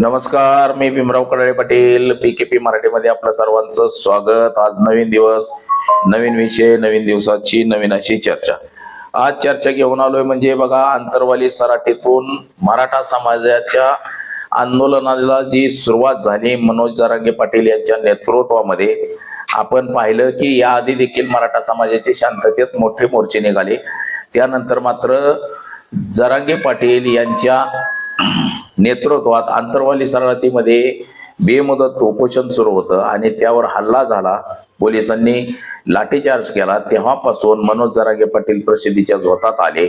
नमस्कार मी Bhimrao Kadale Patil P K P मराठीमध्ये आपलं सर्वांचं स्वागत. आज नवीन दिवस नवीन विषय नवीन दिवसाची नवीन अशी चर्चा. आज चर्चा घेऊन आलोय म्हणजे बघा आंतरवाली सराटीतून मराठा समाजाच्या आंदोलनाला जी सुरुवात झाली मनोज जरांगे पाटील यांच्या नेतृत्वामध्ये आपण पाहिलं की याआधी देखील मराठा समाजाचे शांततेत मोठे मोर्चे निघाले. त्यानंतर मात्र जरांगे पाटील यांच्या नेतृत्वात आंतरवाली सराटीमध्ये बेमुदत उपोषण सुरू होतं आणि त्यावर हल्ला झाला. पोलिसांनी लाठीचार्ज केला. तेव्हापासून मनोज जरागे पाटील प्रसिद्धीच्या झोतात आले.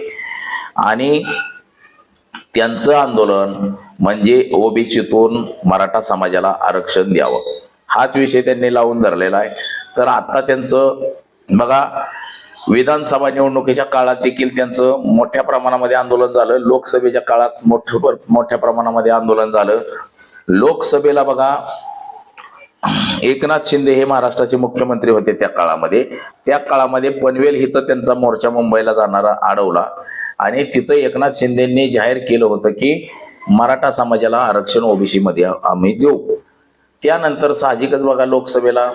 आणि त्यांचं आंदोलन म्हणजे ओबीसीतून मराठा समाजाला आरक्षण द्यावं. हाच विषय त्यांनी लावून धरलेला आहे. तर आता त्यांचं बघा विधानसभा निवडणुकीच्या काळात देखील त्यांचं मोठ्या प्रमाणामध्ये आंदोलन झालं. लोकसभेच्या काळात मोठ मोठ्या प्रमाणामध्ये आंदोलन झालं. लोकसभेला बघा एकनाथ शिंदे हे महाराष्ट्राचे मुख्यमंत्री होते त्या काळामध्ये. त्या काळामध्ये पनवेल इथं त्यांचा मोर्चा मुंबईला जाणारा अडवला आणि तिथं एकनाथ शिंदेंनी जाहीर केलं होतं की मराठा समाजाला आरक्षण ओबीसी मध्ये आम्ही देऊ. त्यानंतर साहजिकच बघा लोकसभेला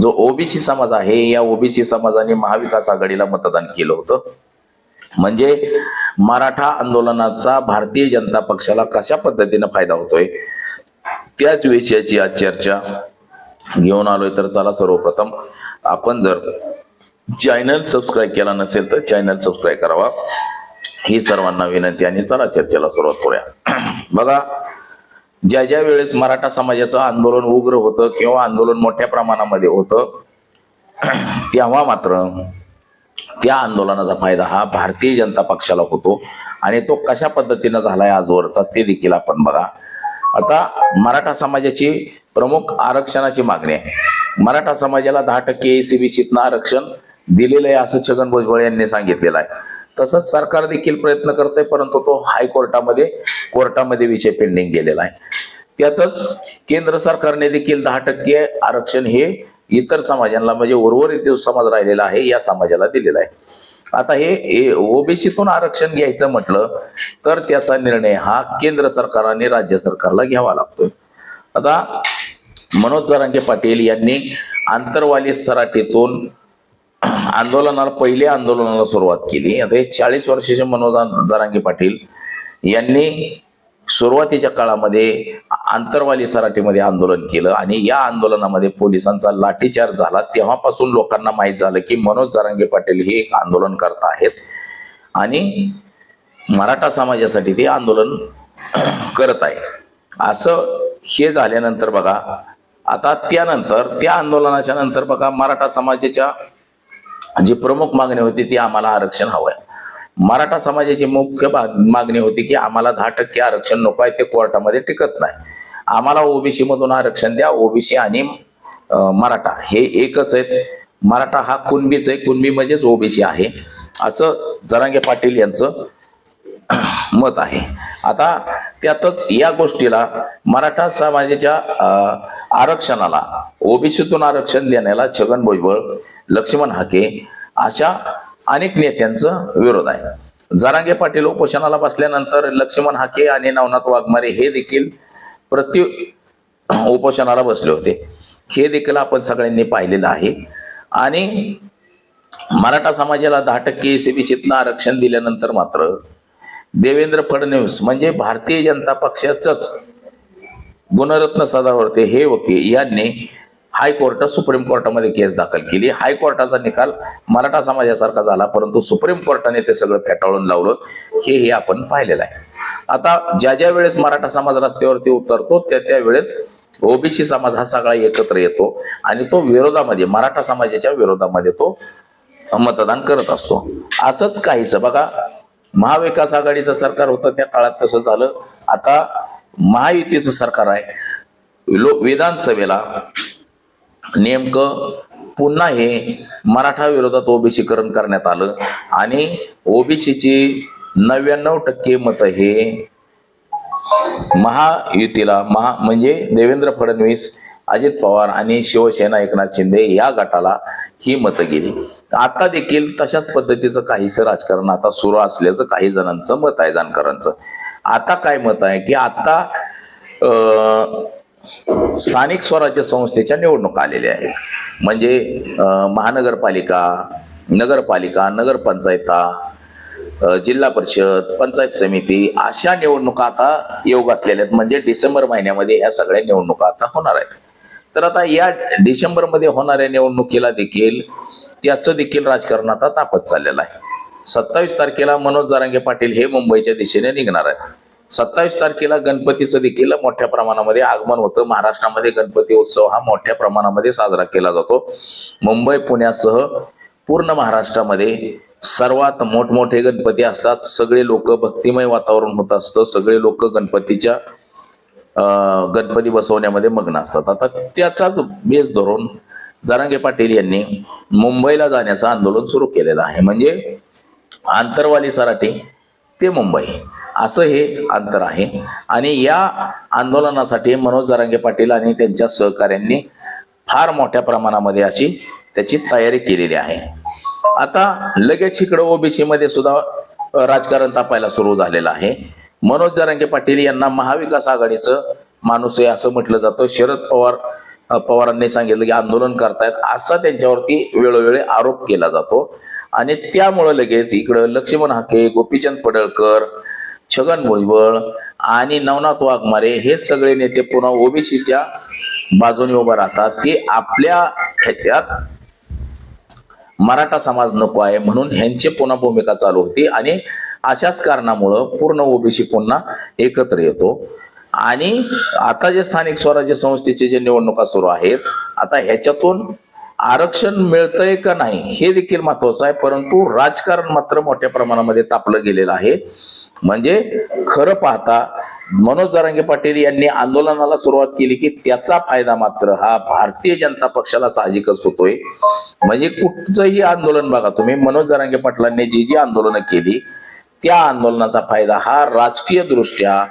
जो ओबीसी समाज आहे या ओबीसी समाजाने महाविकास आघाडीला मतदान केलं होतं. म्हणजे मराठा आंदोलनाचा भारतीय जनता पक्षाला कशा पद्धतीनं फायदा होतोय त्याच विषयाची आज चर्चा घेऊन आलोय. तर चला सर्वप्रथम आपण जर चॅनल सबस्क्राईब केला नसेल तर चॅनल सबस्क्राईब करावा. ही सर्वांना विनंती आणि चला चर्चेला सुरुवात करूया. बघा ज्या ज्या वेळेस मराठा समाजाचं आंदोलन उग्र होतं किंवा आंदोलन मोठ्या प्रमाणामध्ये होतं तेव्हा मात्र त्या आंदोलनाचा फायदा हा भारतीय जनता पक्षाला होतो. आणि तो कशा पद्धतीनं झालाय आजवरचा ते देखील आपण बघा. आता मराठा समाजाची प्रमुख आरक्षणाची मागणी आहे. मराठा समाजाला दहा टक्के एसीबीसीतनं आरक्षण दिलेलं आहे असं छगन भुजबळ यांनी सांगितलेलं आहे. तसंच सरकार देखील प्रयत्न करत आहे परंतु तो हायकोर्टामध्ये कोर्टामध्ये विषय पेंडिंग गेलेला आहे. त्यातच केंद्र सरकारने देखील दहा टक्के आरक्षण हे इतर समाजांना म्हणजे उर्वरित समाज राहिलेला आहे या समाजाला दिलेला आहे. आता हे ओबीसीतून आरक्षण घ्यायचं म्हटलं तर त्याचा निर्णय हा केंद्र सरकार आणि राज्य सरकारला घ्यावा लागतोय. आता मनोज जरांगे पाटील यांनी आंतरवाली सराटीतून आंदोलनाला पहिल्या आंदोलनाला सुरुवात केली. आता हे चाळीस वर्षाचे मनोज जरांगे पाटील यांनी सुरुवातीच्या काळामध्ये आंतरवाली सराटीमध्ये आंदोलन केलं आणि या आंदोलनामध्ये पोलिसांचा लाठीचार्ज झाला. तेव्हापासून लोकांना माहीत झालं की मनोज जरांगे पाटील हे एक आंदोलन करत आहेत आणि मराठा समाजासाठी ते आंदोलन करत आहे. असं हे झाल्यानंतर बघा आता त्यानंतर त्या आंदोलनाच्या नंतर बघा मराठा समाजाच्या जी प्रमुख मागणी होती ती आम्हाला आरक्षण हवंय. मराठा समाजाची मुख्य मागणी होती की आम्हाला दहा टक्के आरक्षण नको आहे ते कोर्टामध्ये टिकत नाही. आम्हाला ओबीसी मधून आरक्षण द्या ओबीसी आणि मराठा. हे एकच आहेत. मराठा हा कुणबीच आहे कुणबी म्हणजेच ओबीसी आहे. असं जरांगे पाटील यांचं मत आहे. आता त्यातच या गोष्टीला मराठा समाजाच्या आरक्षणाला ओबीसीतून आरक्षण देण्याला छगन भुजबळ लक्ष्मण हाके अशा अनेक नेत्यांचं विरोध आहे. जरांगे पाटील उपोषणाला बसल्यानंतर लक्ष्मण हाके आणि नवनाथ वाघमारे हे देखील प्रति उपोषणाला बसले होते. हे देखील आपण सगळ्यांनी पाहिलेलं आहे. आणि मराठा समाजाला दहा टक्के सीबीसीतनं आरक्षण दिल्यानंतर मात्र देवेंद्र फडणवीस म्हणजे भारतीय जनता पक्षाचंच. गुणरत्न सदावर्ते हे वकील यांनी हायकोर्ट सुप्रीम कोर्टामध्ये केस दाखल केली. हायकोर्टाचा निकाल मराठा समाजासारखा झाला परंतु सुप्रीम कोर्टाने ते सगळं फेटाळून लावलं. हे हे आपण पाहिलेलं आहे. आता ज्या ज्या वेळेस मराठा समाज रस्त्यावरती उतरतो त्या त्या वेळेस ओबीसी समाज हा सगळा एकत्र येतो आणि तो विरोधामध्ये मराठा समाजाच्या विरोधामध्ये तो मतदान करत असतो. असंच काहीच बघा महाविकास आघाडीचं सरकार होतं त्या काळात तसं झालं. आता महायुतीचं सरकार आहे. लो विधानसभेला नेमकं पुन्हा हे मराठा विरोधात ओबीसीकरण करण्यात आलं. आणि ओबीसीची नव्याण्णव टक्के मतं हे महायुतीला महा म्हणजे देवेंद्र फडणवीस अजित पवार आणि शिवसेना एकनाथ शिंदे या गटाला ही मतं गेली. आता देखील तशाच पद्धतीचं काहीसं राजकारण आता सुरू असल्याचं काही जणांचं मत आहे जानकरांचं आता काय मत आहे की आता स्थानिक स्वराज्य संस्थेच्या निवडणुका आलेल्या आहेत. म्हणजे महानगरपालिका नगरपालिका नगरपंचायता जिल्हा परिषद पंचायत समिती अशा निवडणुका आता येऊ घातलेल्या आहेत. म्हणजे डिसेंबर महिन्यामध्ये या सगळ्या निवडणुका आता होणार आहेत. तर आता या डिसेंबरमध्ये होणाऱ्या निवडणुकीला देखील त्याचं देखील राजकारण आता तापत चाललेलं आहे. सत्तावीस तारखेला मनोज जारांगे पाटील हे मुंबईच्या दिशेने निघणार आहेत. सत्तावीस तारखेला गणपतीचं देखील मोठ्या प्रमाणामध्ये आगमन होतं. महाराष्ट्रामध्ये गणपती उत्सव हा मोठ्या प्रमाणामध्ये साजरा केला जातो. मुंबई पुण्यासह पूर्ण महाराष्ट्रामध्ये सर्वात मोठमोठे गणपती असतात. सगळे लोक भक्तिमय वातावरण होत असतं. सगळे लोक गणपतीच्या गणपती बसवण्यामध्ये मग्न असतात. आता त्याचाच बेस धरून जरांगे पाटील यांनी मुंबईला जाण्याचं आंदोलन सुरू केलेलं आहे. म्हणजे आंतरवाली सराठी ते मुंबई. असं हे अंतर आहे. आणि या आंदोलनासाठी मनोज जरांगे पाटील आणि त्यांच्या सहकाऱ्यांनी फार मोठ्या प्रमाणामध्ये अशी त्याची तयारी केलेली आहे. आता लगेच इकडं ओबीसी मध्ये सुद्धा राजकारण तापायला सुरू झालेलं आहे. मनोज जरांगे पाटील यांना महाविकास आघाडीचं माणूस आहे असं म्हटलं जातं. शरद पवार पवारांनी सांगितलं की आंदोलन करतायत असा त्यांच्यावरती वेळोवेळी आरोप केला जातो. आणि त्यामुळं लगेच इकडं लक्ष्मण हाके गोपीचंद पडळकर छगन भुजबळ आणि नवनाथ वाघमारे हे सगळे नेते पुन्हा ओबीसीच्या बाजूने उभं राहतात. ते आपल्या ह्याच्यात मराठा समाज नको आहे म्हणून ह्यांची पुन्हा भूमिका चालू होती. आणि अशाच कारणामुळं पूर्ण ओबीसी पुन्हा एकत्र येतो. आणि आता जे स्थानिक स्वराज्य संस्थेचे जे निवडणुका सुरू आहेत आता ह्याच्यातून आरक्षण मिळतंय का नाही हे देखील महत्वाचं आहे. परंतु राजकारण मात्र मोठ्या प्रमाणामध्ये तापलं गेलेलं आहे. म्हणजे खरं पाहता मनोज जरांगे पाटील यांनी आंदोलनाला सुरुवात केली की त्याचा फायदा मात्र हा भारतीय जनता पक्षाला साहजिकच होतोय. म्हणजे कुठचंही आंदोलन बघा तुम्ही. मनोज जरांगे पाटलांनी जी जी आंदोलनं केली त्या आंदोलनाचा फायदा हा राजकीय दृष्ट्या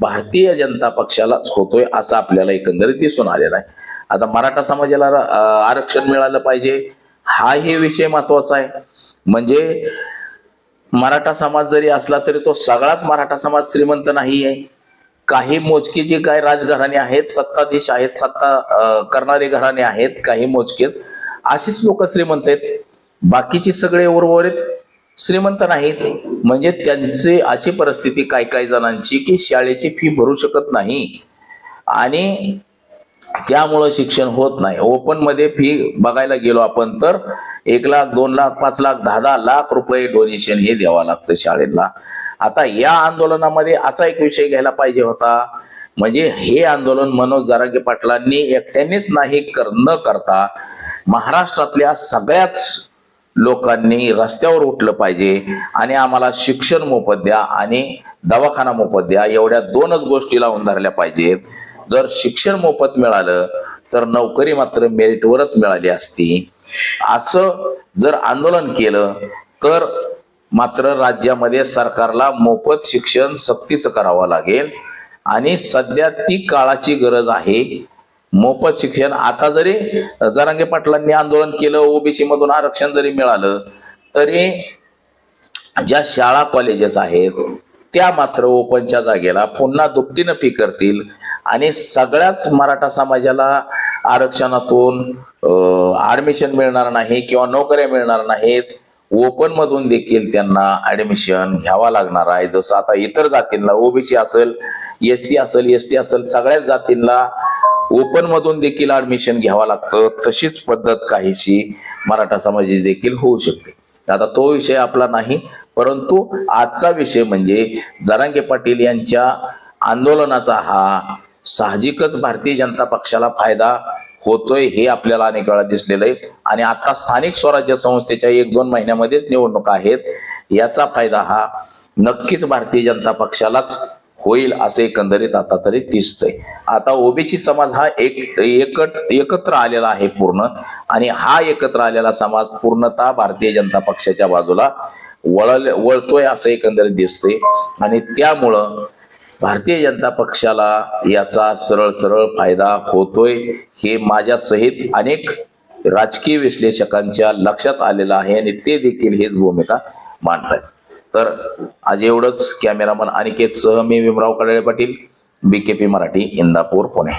भारतीय जनता पक्षालाच होतोय असं आपल्याला एकंदरीत दिसून आलेला आहे. आता मराठा समाजाला आरक्षण मिळालं पाहिजे हाही विषय महत्त्वाचा आहे. म्हणजे मराठा समाज जरी असला तरी तो सगळाच मराठा समाज श्रीमंत नाही आहे काही मोजकी जे काय राजघराणे आहेत सत्ताधीश आहेत सत्ता करणारे घराणे आहेत काही मोजकेच अशीच लोक श्रीमंत आहेत. बाकीची सगळे उर्वरित श्रीमंत नाहीत. म्हणजे त्यांचे अशी परिस्थिती काय काय जणांची की शाळेची फी भरू शकत नाही. आणि त्यामुळं शिक्षण होत नाही. ओपनमध्ये फी बघायला गेलो आपण तर एक लाख दोन लाख पाच लाख दहा दहा लाख रुपये डोनेशन हे द्यावं लागतं शाळेला. आता या आंदोलनामध्ये असा एक विषय घ्यायला पाहिजे होता. म्हणजे हे आंदोलन मनोज जारांगे पाटलांनी एकट्यानेच नाही कर न करता महाराष्ट्रातल्या सगळ्याच लोकांनी रस्त्यावर उठलं पाहिजे आणि आम्हाला शिक्षण मोफत द्या आणि दवाखाना मोफत द्या एवढ्या दोनच गोष्टी लावून धरल्या पाहिजेत. जर शिक्षण मोफत मिळालं तर नोकरी मात्र मेरिटवरच मिळाली असती. असं जर आंदोलन केलं तर मात्र राज्यामध्ये सरकारला मोफत शिक्षण सक्तीचं करावं लागेल. आणि सध्या ती काळाची गरज आहे मोफत शिक्षण. आता जरी जरांगे पाटलांनी आंदोलन केलं ओबीसी मधून आरक्षण जरी मिळालं तरी ज्या शाळा कॉलेजेस आहेत त्या मात्र ओपनच्या जागेला पुन्हा दुपटीनं फी करतील. आणि सगळ्याच मराठा समाजाला आरक्षणातून ऍडमिशन मिळणार नाही किंवा नोकऱ्या मिळणार नाहीत. ओपन मधून देखील त्यांना ऍडमिशन घ्यावा लागणार आहे. जसं आता इतर जातींना ओबीसी असेल एस सी असेल एस टी असेल सगळ्याच जातींना ओपन मधून देखील ऍडमिशन घ्यावं लागतं. तशीच पद्धत काहीशी मराठा समाजाची देखील होऊ शकते. आता तो विषय आपला नाही परंतु आजचा विषय म्हणजे जरांगे पाटील यांच्या आंदोलनाचा हा साहजिकच भारतीय जनता पक्षाला फायदा होतोय हे आपल्याला अनेक वेळा दिसलेलं आहे. आणि आता स्थानिक स्वराज्य संस्थेच्या एक दोन महिन्यामध्येच निवडणुका आहेत. याचा फायदा हा नक्कीच भारतीय जनता पक्षालाच होईल असे एकंदरीत आता तरी दिसतंय. आता ओबीसी समाज हा एक एकट एकत्र आलेला आहे पूर्ण. आणि हा एकत्र आलेला समाज पूर्णतः भारतीय जनता पक्षाच्या बाजूला वळल वळतोय असं एकंदरीत दिसतंय. आणि त्यामुळं भारतीय जनता पक्षाला याचा सरळ सरळ फायदा होतोय हे माझ्यासहित अनेक राजकीय विश्लेषकांच्या लक्षात आलेलं आहे. आणि ते देखील हीच भूमिका मांडतायत. तर आज एवढंच. कॅमेरामन अनिकेत सह मी भीमराव कडाळे पाटील बीकेपी मराठी इंदापूर पुणे.